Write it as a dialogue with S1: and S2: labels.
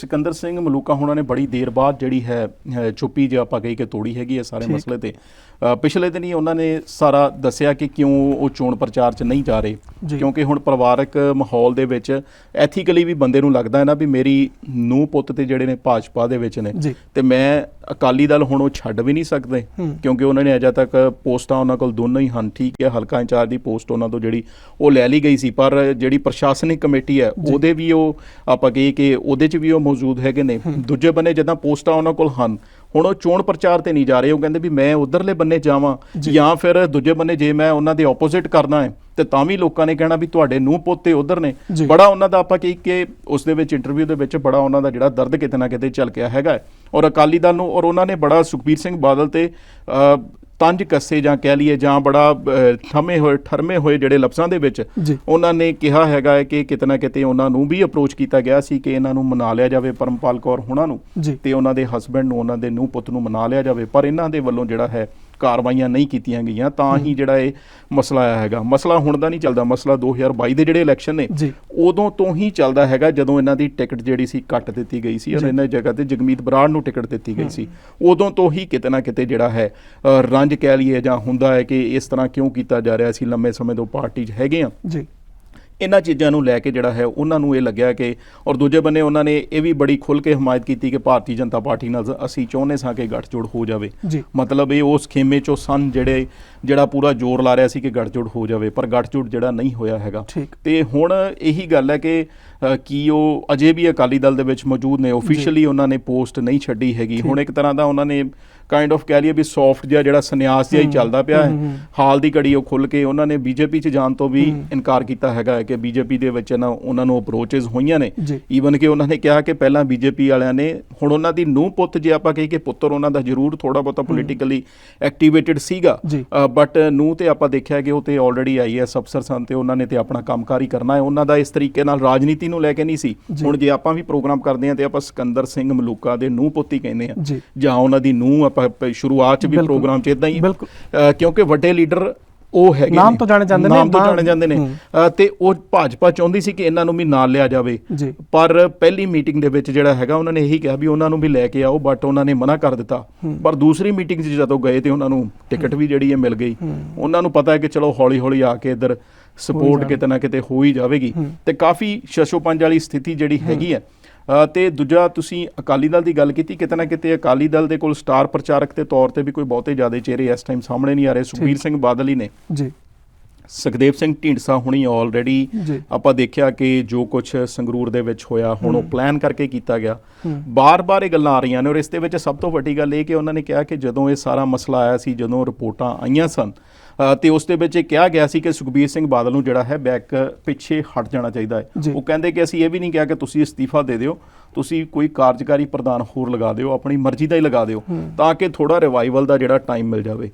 S1: ਸਿਕੰਦਰ ਸਿੰਘ ਮਲੂਕਾ ਹੋਣਾ ਨੇ ਬੜੀ ਦੇਰ ਬਾਅਦ ਜਿਹੜੀ ਹੈ ਚੁੱਪੀ ਜੇ ਆਪਾਂ ਕਹੀ ਕਿ ਤੋੜੀ ਹੈਗੀ ਹੈ ਸਾਰੇ। ਮਸਲੇ ਤੇ ਪਿਛਲੇ ਦਿਨ ਹੀ ਉਹਨਾਂ ਨੇ ਸਾਰਾ ਦੱਸਿਆ ਕਿ ਕਿਉਂ ਉਹ ਚੋਣ ਪ੍ਰਚਾਰ 'ਚ ਨਹੀਂ ਜਾ ਰਹੇ। ਕਿਉਂਕਿ ਹੁਣ ਪਰਿਵਾਰਕ ਮਾਹੌਲ ਦੇ ਵਿੱਚ ਐਥੀਕਲੀ ਵੀ ਬੰਦੇ ਨੂੰ ਲੱਗਦਾ ਹੈ ਨਾ ਵੀ ਮੇਰੀ ਨੂੰਹ ਪੁੱਤ ਤੇ ਜਿਹੜੇ ਨੇ ਭਾਜਪਾ ਦੇ ਵਿੱਚ ਨੇ। ਤੇ ਮੈਂ ਅਕਾਲੀ ਦਲ ਹੁਣ ਉਹ ਛੱਡ ਵੀ ਨਹੀਂ ਸਕਦੇ। ਕਿਉਂਕਿ ਉਹਨਾਂ ਨੇ ਅਜੇ ਤੱਕ ਪੋਸਟਾਂ ਉਹਨਾਂ ਕੋਲ ਦੋਨੋਂ ਹੀ ਹਨ ਠੀਕ ਹੈ ਹਲਕਾ ਇੰਚਾਰਜ ਦੀ ਪੋਸਟ ਉਹਨਾਂ ਤੋਂ ਜਿਹੜੀ ਉਹ ਲੈ ਲਈ ਗਈ ਸੀ ਪਰ ਜਿਹੜੀ ਪ੍ਰਸ਼ਾਸਨਿਕ ਕਮੇਟੀ ਹੈ। ਉਹਦੇ ਵੀ ਉਹ ਆਪਾਂ ਕਹੀਏ ਕਿ ਉਹਦੇ 'ਚ ਵੀ ਉਹ ਮੌਜੂਦ ਹੈਗੇ ਨੇ ਦੂਜੇ ਬੰਨੇ ਜਦੋਂ ਪੋਸਟਾਂ ਉਹਨਾਂ ਕੋਲ ਹਨ ਹੁਣ ਉਹ ਚੋਣ ਪ੍ਰਚਾਰ ਤੇ ਨਹੀਂ ਜਾ ਰਹੇ ਉਹ ਕਹਿੰਦੇ ਵੀ ਮੈਂ ਉਧਰਲੇ ਬੰਨੇ ਜਾਵਾਂ
S2: ਜੀ।
S1: ਫਿਰ ਦੂਜੇ ਬੰਨੇ ਜੇ ਮੈਂ ਉਹਨਾਂ ਦੇ ਆਪੋਜ਼ਿਟ ਕਰਨਾ ਹੈ ਤੇ ਤਾਂ ਵੀ ਲੋਕਾਂ ਨੇ ਕਹਿਣਾ ਵੀ ਤੁਹਾਡੇ ਨੂੰ ਪੋਤੇ ਉਧਰ ਨੇ। ਬੜਾ ਉਹਨਾਂ ਦਾ ਆਪਾਂ ਕਹੀ ਕਿ ਉਸ ਦੇ ਵਿੱਚ ਇੰਟਰਵਿਊ ਦੇ ਵਿੱਚ ਬੜਾ ਉਹਨਾਂ ਦਾ ਜਿਹੜਾ ਦਰਦ ਕਿਤੇ ਨਾ ਕਿਤੇ ਝਲਕਿਆ ਹੈਗਾ ਹੈ। ਔਰ ਅਕਾਲੀ ਦਲ ਨੂੰ ਔਰ ਉਹਨਾਂ ਨੇ ਬੜਾ ਸੁਖਬੀਰ ਸਿੰਘ ਬਾਦਲ ਤੇ ਤੰਜ ਕੱਸੇ ਜਾਂ ਕਹਿ ਲਈਏ ਜਾਂ ਬੜਾ ਥਮੇ ਹੋਏ ਠਰਮੇ ਹੋਏ ਜਿਹੜੇ ਲਫ਼ਜ਼ਾਂ ਦੇ ਵਿੱਚ। ਉਹਨਾਂ ਨੇ ਕਿਹਾ ਹੈਗਾ ਹੈ ਕਿ ਕਿਤੇ ਨਾ ਕਿਤੇ ਉਹਨਾਂ ਨੂੰ ਵੀ ਅਪਰੋਚ ਕੀਤਾ ਗਿਆ ਸੀ ਕਿ ਇਹਨਾਂ ਨੂੰ ਮਨਾ ਲਿਆ ਜਾਵੇ ਪਰਮਪਾਲ ਕੌਰ ਹੋਣਾ ਨੂੰ। ਤੇ ਉਹਨਾਂ ਦੇ ਹਸਬੰਡ ਨੂੰ ਉਹਨਾਂ ਦੇ ਨੂੰਹ ਪੁੱਤ ਨੂੰ ਮਨਾ ਲਿਆ ਜਾਵੇ ਪਰ ਇਹਨਾਂ ਦੇ ਵੱਲੋਂ ਜਿਹੜਾ ਹੈ ਕਾਰਵਾਈਆਂ ਨਹੀਂ ਕੀਤੀਆਂ ਗਈਆਂ ਤਾਂ ਹੀ ਜਿਹੜਾ ਇਹ ਮਸਲਾ ਆਇਆ ਹੈਗਾ। ਮਸਲਾ ਹੁਣ ਦਾ ਨਹੀਂ ਚੱਲਦਾ ਮਸਲਾ 2022 ਦੇ ਜਿਹੜੇ ਇਲੈਕਸ਼ਨ ਨੇ। ਉਦੋਂ ਤੋਂ ਹੀ ਚੱਲਦਾ ਹੈਗਾ ਜਦੋਂ ਇਹਨਾਂ ਦੀ ਟਿਕਟ ਜਿਹੜੀ ਸੀ ਕੱਟ ਦਿੱਤੀ ਗਈ ਸੀ ਔਰ। ਇਹਨਾਂ ਜਗ੍ਹਾ ਤੇ ਜਗਮੀਤ ਬਰਾੜ ਨੂੰ ਟਿਕਟ ਦਿੱਤੀ ਗਈ ਸੀ। ਉਦੋਂ ਤੋਂ ਹੀ ਕਿਤੇ ਨਾ ਕਿਤੇ ਜਿਹੜਾ ਹੈ ਰੰਜ ਕਹਿ ਲਈਏ ਜਾਂ ਹੁੰਦਾ ਹੈ ਕਿ ਇਸ ਤਰ੍ਹਾਂ ਕਿਉਂ ਕੀਤਾ ਜਾ ਰਿਹਾ ਸੀ ਲੰਮੇ ਸਮੇਂ ਤੋਂ ਪਾਰਟੀ 'ਚ ਹੈਗੇ ਆ।
S2: ਜੀ।
S1: ਇਹਨਾਂ ਚੀਜ਼ਾਂ ਨੂੰ ਲੈ ਕੇ ਜਿਹੜਾ ਹੈ ਉਹਨਾਂ ਨੂੰ ਇਹ ਲੱਗਿਆ ਕਿ ਔਰ ਦੂਜੇ ਬੰਨੇ ਉਹਨਾਂ ਨੇ ਇਹ ਵੀ ਬੜੀ ਖੁੱਲ ਕੇ ਹਮਾਇਤ ਕੀਤੀ ਕਿ ਭਾਰਤੀ ਜਨਤਾ ਪਾਰਟੀ ਨਾਲ ਅਸੀਂ ਚਾਹੁੰਦੇ ਸਾਂ ਕਿ ਗੱਠਜੋੜ ਹੋ ਜਾਵੇ। ਮਤਲਬ ਇਹ ਉਸ ਖੇਮੇ ਚੋਂ ਸਨ ਜਿਹੜੇ ਜਿਹੜਾ ਪੂਰਾ ਜ਼ੋਰ ਲਾ ਰਿਹਾ ਸੀ ਕਿ ਗੱਠਜੋੜ ਹੋ ਜਾਵੇ ਪਰ ਗੱਠਜੋੜ ਜਿਹੜਾ ਨਹੀਂ ਹੋਇਆ ਹੈਗਾ। ਤੇ ਹੁਣ ਇਹੀ ਗੱਲ ਹੈ ਕਿ ਕੀ ਉਹ ਅਜੇ ਵੀ ਅਕਾਲੀ ਦਲ ਦੇ ਵਿੱਚ ਮੌਜੂਦ ਨੇ ਆਫੀਸ਼ੀਅਲੀ ਉਹਨਾਂ ਨੇ ਪੋਸਟ ਨਹੀਂ ਛੱਡੀ ਹੈਗੀ। ਹੁਣ ਇੱਕ ਤਰ੍ਹਾਂ ਦਾ ਉਹਨਾਂ ਨੇ ਕਾਈਂਡ ਆਫ ਕਹਿ ਲਈਏ ਵੀ ਸੌਫਟ ਜਿਹਾ ਜਿਹੜਾ ਸੰਨਿਆਸ ਜਿਹਾ ਹੀ ਚੱਲਦਾ ਪਿਆ
S2: ਹੂੰ,
S1: ਹਾਲ ਦੀ ਘੜੀ ਉਹ ਖੁੱਲ ਕੇ ਉਹਨਾਂ ਨੇ ਬੀਜੇਪੀ 'ਚ ਜਾਣ ਤੋਂ ਵੀ ਇਨਕਾਰ ਕੀਤਾ ਹੈਗਾ ਹੈ ਕਿ ਬੀਜੇਪੀ ਦੇ ਵਿੱਚ ਨਾ ਉਹਨਾਂ ਨੂੰ ਅਪਰੋਚਸ ਹੋਈਆਂ ਨੇ। ਈਵਨ ਕਿ ਉਹਨਾਂ ਨੇ ਕਿਹਾ ਕਿ ਪਹਿਲਾਂ ਬੀਜੇਪੀ ਵਾਲਿਆਂ ਨੇ ਹੁਣ ਉਹਨਾਂ ਦੀ ਨੂੰਹ ਪੁੱਤ ਜੇ ਆਪਾਂ ਕਹੀਏ ਕਿ ਪੁੱਤਰ ਉਹਨਾਂ ਦਾ ਜ਼ਰੂਰ ਥੋੜਾ ਬਹੁਤਾ ਪੋਲੀਟੀਕਲੀ ਐਕਟੀਵੇਟਡ ਸੀਗਾ। ਬਟ ਨੂੰਹ ਤੇ ਆਪਾਂ ਦੇਖਿਆ ਕਿ ਉਹ ਤੇ ਆਲਰੇਡੀ ਆਈਐਸ ਅਫਸਰ ਸਨ ਤੇ ਉਹਨਾਂ ਨੇ ਤੇ ਆਪਣਾ ਕੰਮਕਾਰ ਹੀ ਕਰਨਾ ਹੈ। ਉਹਨਾਂ ਦਾ ਇਸ ਤਰੀਕੇ ਨਾਲ ਰਾਜਨੀਤੀ ਨੂੰ ਲੈ ਕੇ ਨਹੀਂ ਸੀ। ਹੁਣ ਜੇ ਆਪਾਂ ਵੀ ਪ੍ਰੋਗਰਾਮ ਕਰਦੇ ਹਾਂ ਤੇ ਆਪਾਂ ਸਿਕੰਦਰ ਸਿੰਘ ਮਲੂਕਾ ਦੇ ਨੂੰਹ ਪੁੱਤ ਹੀ ਕਹਿੰਦੇ ਆ
S2: ਜੀ।
S1: ਉਹਨਾਂ ਦੀ ਨੂੰਹ ਆਪਾਂ ਸ਼ੁਰੂਆਤ ਚ ਵੀ। ਪ੍ਰੋਗਰਾਮ ਚ ਇਦਾਂ ਹੀ ਕਿਉਂਕਿ ਵੱਡੇ ਲੀਡਰ ਉਹ ਹੈਗੇ
S2: ਨਾਮ। ਤੋਂ ਜਾਣੇ ਜਾਂਦੇ ਨੇ,
S1: ਨਾਮ ਤੋਂ ਜਾਣੇ ਜਾਂਦੇ ਨੇ ਤੇ ਉਹ ਭਾਜਪਾ ਚਾਹੁੰਦੀ ਸੀ ਕਿ ਇਹਨਾਂ ਨੂੰ ਵੀ ਨਾਲ ਲਿਆ ਜਾਵੇ। ਪਰ ਪਹਿਲੀ ਮੀਟਿੰਗ ਦੇ ਵਿੱਚ ਜਿਹੜਾ ਹੈਗਾ ਉਹਨਾਂ ਨੇ ਇਹੀ ਕਿਹਾ ਵੀ ਉਹਨਾਂ ਨੂੰ ਵੀ ਲੈ ਕੇ ਆਓ ਬਟ ਉਹਨਾਂ ਨੇ ਮਨਾ ਕਰ ਦਿੱਤਾ ਪਰ ਦੂਸਰੀ ਮੀਟਿੰਗ 'ਚ ਜਦੋਂ ਗਏ ਤੇ ਉਹਨਾਂ ਨੂੰ ਟਿਕਟ ਵੀ ਜਿਹੜੀ ਹੈ ਮਿਲ ਗਈ ਉਹਨਾਂ ਨੂੰ ਪਤਾ ਹੈ ਕਿ ਚਲੋ ਹੌਲੀ ਹੌਲੀ ਆ ਕੇ ਇੱਧਰ ਸਪੋਰਟ। ਕਿਤੇ ਨਾ ਕਿਤੇ ਹੋ ਹੀ ਜਾਵੇਗੀ। ਤੇ ਕਾਫੀ ਛਸ਼ੋ ਪੰਜ ਵਾਲੀ ਸਥਿਤੀ ਜਿਹੜੀ ਹੈਗੀ ਹੈ ਤੇ ਦੂਜਾ ਤੁਸੀਂ ਅਕਾਲੀ ਦਲ ਦੀ ਗੱਲ ਕੀਤੀ ਕਿਤੇ ਨਾ ਕਿਤੇ ਅਕਾਲੀ ਦਲ ਦੇ ਕੋਲ ਸਟਾਰ ਪ੍ਰਚਾਰਕ ਦੇ ਤੌਰ ਤੇ ਵੀ ਕੋਈ ਬਹੁਤੇ ਜ਼ਿਆਦਾ ਚਿਹਰੇ ਇਸ ਟਾਈਮ ਸਾਹਮਣੇ ਨਹੀਂ ਆ ਰਹੇ। ਸੁਖਬੀਰ ਸਿੰਘ ਬਾਦਲ ਹੀ ਨੇ।
S2: ਜੀ।
S1: ਸੁਖਦੇਵ ਸਿੰਘ ਢੀਂਡਸਾ ਹੁਣੀ ਆਲਰੇਡੀ। ਆਪਾਂ ਦੇਖਿਆ ਕਿ ਜੋ ਕੁਝ ਸੰਗਰੂਰ ਦੇ ਵਿੱਚ ਹੋਇਆ ਹੁਣ ਉਹ ਪਲਾਨ ਕਰਕੇ ਕੀਤਾ ਗਿਆ। ਬਾਰ-ਬਾਰ ਇਹ ਗੱਲਾਂ ਆ ਰਹੀਆਂ ਨੇ ਔਰ ਇਸ ਦੇ ਵਿੱਚ ਸਭ ਤੋਂ ਵੱਡੀ ਗੱਲ ਇਹ ਕਿ ਉਹਨਾਂ ਨੇ ਕਿਹਾ ਕਿ ਜਦੋਂ ਇਹ ਸਾਰਾ ਮਸਲਾ ਆਇਆ ਸੀ ਜਦੋਂ ਰਿਪੋਰਟਾਂ ਆਈਆਂ ਸਨ ਤੇ ਉਸ ਦੇ ਵਿੱਚ ਇਹ ਕਿਹਾ ਗਿਆ ਸੀ ਕਿ ਸੁਖਬੀਰ ਸਿੰਘ ਬਾਦਲ ਨੂੰ ਜਿਹੜਾ ਹੈ ਬੈਕ ਪਿੱਛੇ ਹਟ ਜਾਣਾ ਚਾਹੀਦਾ। ਹੈ ਉਹ ਕਹਿੰਦੇ ਕਿ ਅਸੀਂ ਇਹ ਵੀ ਨਹੀਂ ਕਿਹਾ ਕਿ ਤੁਸੀਂ ਅਸਤੀਫਾ ਦੇ ਦਿਓ ਤੁਸੀਂ ਕੋਈ ਕਾਰਜਕਾਰੀ ਪ੍ਰਧਾਨ ਹੋਰ ਲਗਾ ਦਿਓ ਆਪਣੀ ਮਰਜ਼ੀ ਦਾ ਹੀ ਲਗਾ ਦਿਓ ਤਾਂ ਕਿ ਥੋੜਾ ਰਿਵਾਈਵਲ ਦਾ ਜਿਹੜਾ ਟਾਈਮ ਮਿਲ ਜਾਵੇ